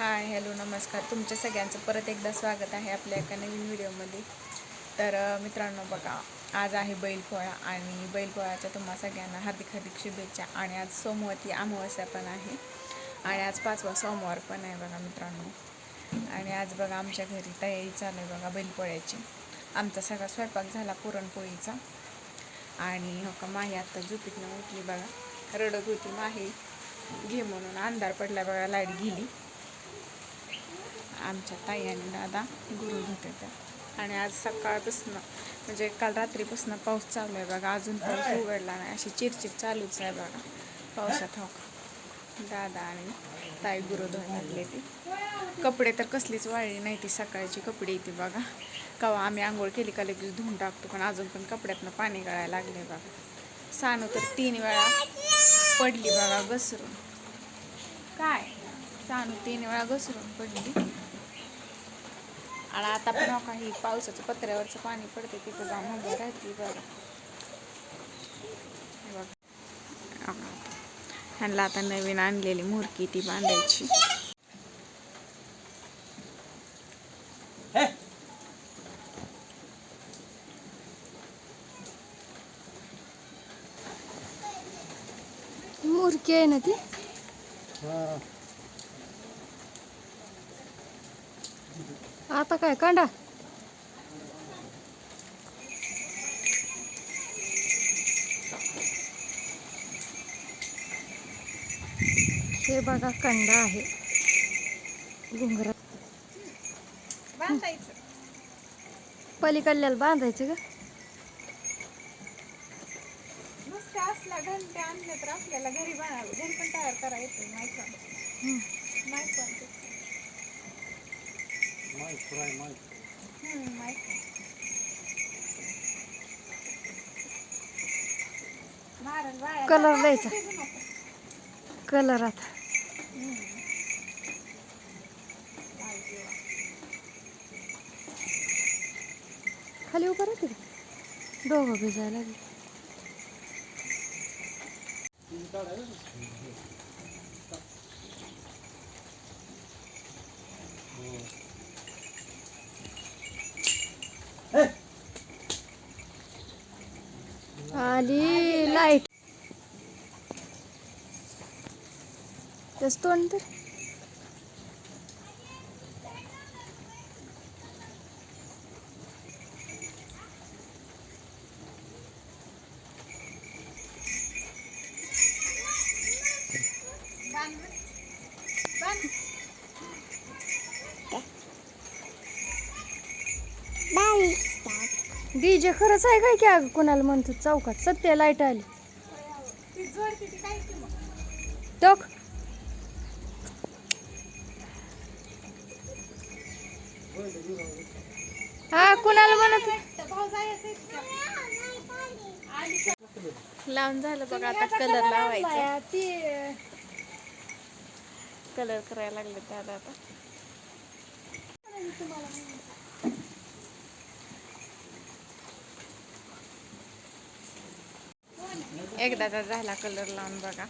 Hi hello नमस्कार. तुमच्या सगळ्यांचं परत एकदा स्वागत आहे आपल्या एका नवीन व्हिडिओमध्ये. तर मित्रांनो बघा आज आहे बैलपोळा आणि बैलपोळ्याच्या तुम्हा सगळ्यांना हार्दिक हार्दिक शुभेच्छा आणि आज सोमवती अमावस्या पण आहे आणि आज पाचवा सोमवार पण आहे बघा मित्रांनो. आणि आज बघा आमच्या घरी तयारी चालू आहे बघा बैलपोळ्याची. आमचा सगळा स्वयंपाक झाला पुरणपोळीचा. आणि हो का माही आत्ता झोपीतनं उठली बघा. रडत होती माही. घे म्हणून अंधार पडला बघा लाइट गेली. आमच्या ताई आणि दादा गुरु होते त्या. आणि आज सकाळपासून म्हणजे काल रात्रीपासून पाऊस चालू आहे बघा. अजून पाऊस उघडला नाही. अशी चिरचिर चालूच आहे बघा. पावसात हो का. दादा आणि ताई गुरु धुवायला ती. कपडे तर कसलीच वाळली नाही ती सकाळची कपडे येते बघा. कवा आम्ही आंघोळ केली का लगेच धुवून टाकतो पण अजून पण कपड्यातनं पाणी गळायला लागले बघा. सानू तर तीन वेळा पडली बघा घसरून. काय? सानू तीन वेळा घसरून पडली. आणि आता पण हो काही पावसाचं पत्र्यावरचं पाणी पडते तिथं जाऊन उभं राहते बघा हे बघा. हो का. ह्यांना आता नवीन आणलेली मुरकी ती बांधायची मुरकी आहे ना ती आता काय कांडा? हे बघा कंडा आहे. घुंगरात बांधायचं. पलीकडल्याला बांधायचं असला घंटे आणले तर आपल्याला घरी बनवावं घरी पण तयार करा येते मायक्रॉन कलर टाकायचं द्यायचा. ते कलर आता. खाली उभं राहते दोघं भिजायला लागले. आली लाइट तेच तोंड तर डीजे खरंच आहे काय की अगं कुणाला म्हणतो चौकात? सत्य लाइट आली. टोक. हा कुणाला म्हणत लावून झालं बघा आता कलर लावायचा. ती कलर करायला लागले त्याला आता. एकदाचा झाला कलर लावून बघा.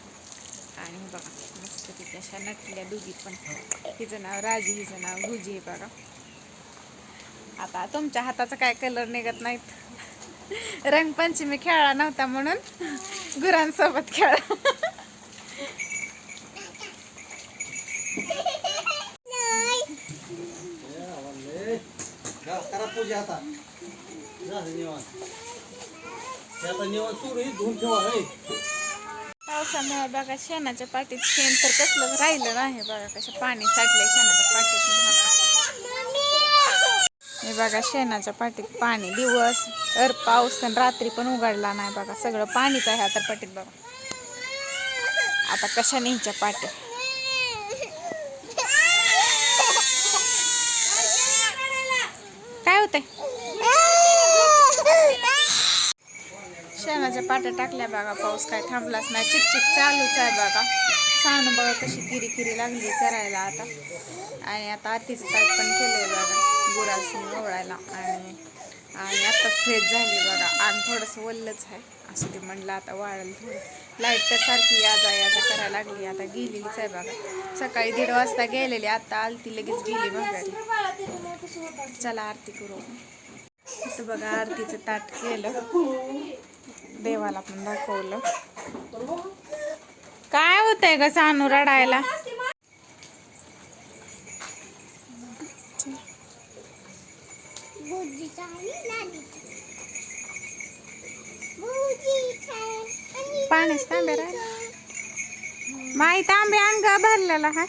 आणि बघा मस्त तिथे अशा नटल्या दुधी पण. हिचं नाव राजी हिचं नाव गुजी आहे बघा. आता तुमच्या हाताचा काय कलर निघत नाहीत. रंगपंचमी खेळला नव्हता म्हणून गुरांसोबत खेळा पूजा आता. पावसामुळे बघा शेणाच्या पाठीत शेण तर कसलं राहिलं नाही बघा कसं पाणी साठलंय शेणाच्या पाठीत. हे बघा शेणाच्या पाठीत पाणी दिवस तर पाऊस आणि रात्री पण उघडला नाही बघा सगळं पाणीच आहे आता पाठीत बघा. आता कशा न्यायच्या पाठी काय होतंय? शेणाच्या पाट्या टाकल्या बघा पाऊस काय थांबलाच नाही. चिकचिक चालूच आहे बघा. सांग बघा कशी किरी किरी लागली करायला आता. आणि आता आतीचं ताट पण केलंय बघा गुरासून ओवळायला. आणि आणि आत्ताच फ्रेश झाली बघा. आणि थोडंसं वल्लच आहे. असं ते म्हणलं आता वाळलं थोडं. लाइट तर सारखी याजा याजा करायला लागली. आता गेलेलीच आहे बघा. सकाळी दीड वाजता गेलेली आता आलती लगेच गेली बघा चला आरती करू इथं बघा आरतीचं ताट केलं. देवाला पण दाखवलं. काय होतंय ग सानू रडायला? पाण्याच तांब्या राहिला. माई तांबे अंग भरलेला हा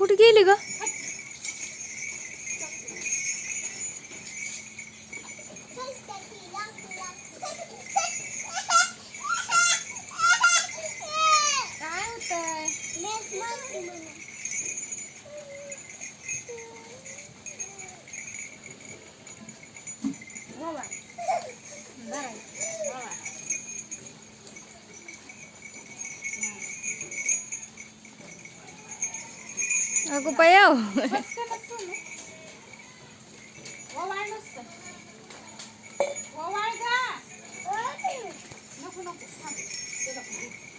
कुठे गेली ग? Ako pa yaw. Wawa ka! Wawa ka! Naku, naku. Naku, naku.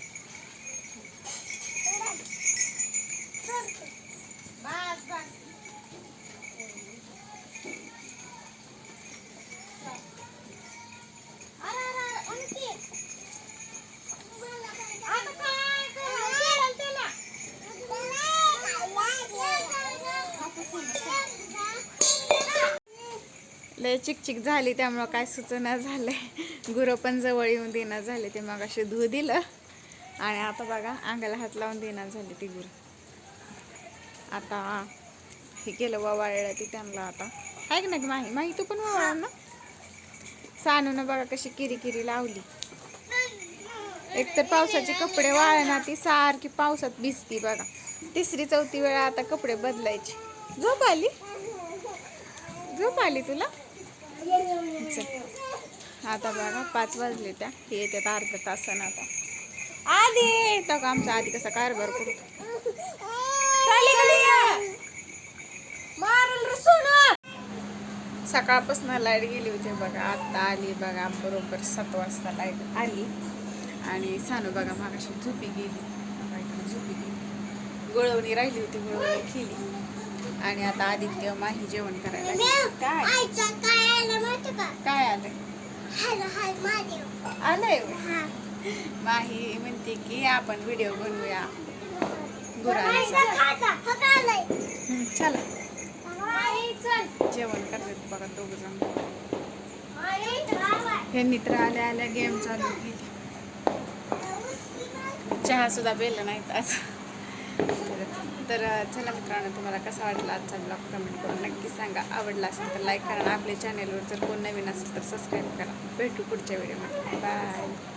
लय चिकचिक झाली त्यामुळं काय सुचना झालंय. गुरं पण जवळ येऊन देणं झाले ते मग असे धू दिलं. आणि आता बघा अंगाला हात लावून देणार झाली ती गुरं. आता हे केलं वावाळलं ती त्यांना आता. ऐक ना माही? माही तू पण ववाळ ना? सानूनं बघा कशी किरी किरी लावली एकतर पावसाचे कपडे वाळना ती सारखी पावसात भिजती बघा. तिसरी चौथी वेळा आता कपडे बदलायची. झोप आली? झोप आली तुला? आता बघा पाच वाजले त्या. हे येतात अर्ध्या तासानं आता. आधी! येतो का आमचा आधी कसा कारभार करतो? सकाळपासून लाइट गेली होती बघा. आता आली बघा बरोबर सात वाजता लाइट आली. आणि सानू बघा मागाशी झोपी गेली. झोपी गेली. गुळवणी राहिली होती गुळवणी केली. आणि आता आदित्य माही जेवण करायला. काय? काय आलंय आलंय. माही म्हणते की आपण व्हिडिओ बनवूया. गुरांचा चला. जेवण करतात बघा दोघ जण. हे मित्र आल्या आल्या गेम चालू केली. चहा सुद्धा पेलं नाहीत आज. तर चला मित्रांनो तुम्हाला कसा वाटला आजचा ब्लॉग कमेंट करून नक्की सांगा. आवडला असेल तर लाईक करा आपल्या चॅनेलवर जर कोण नवीन असेल तर सबस्क्राईब करा. भेटू पुढच्या व्हिडिओमध्ये बाय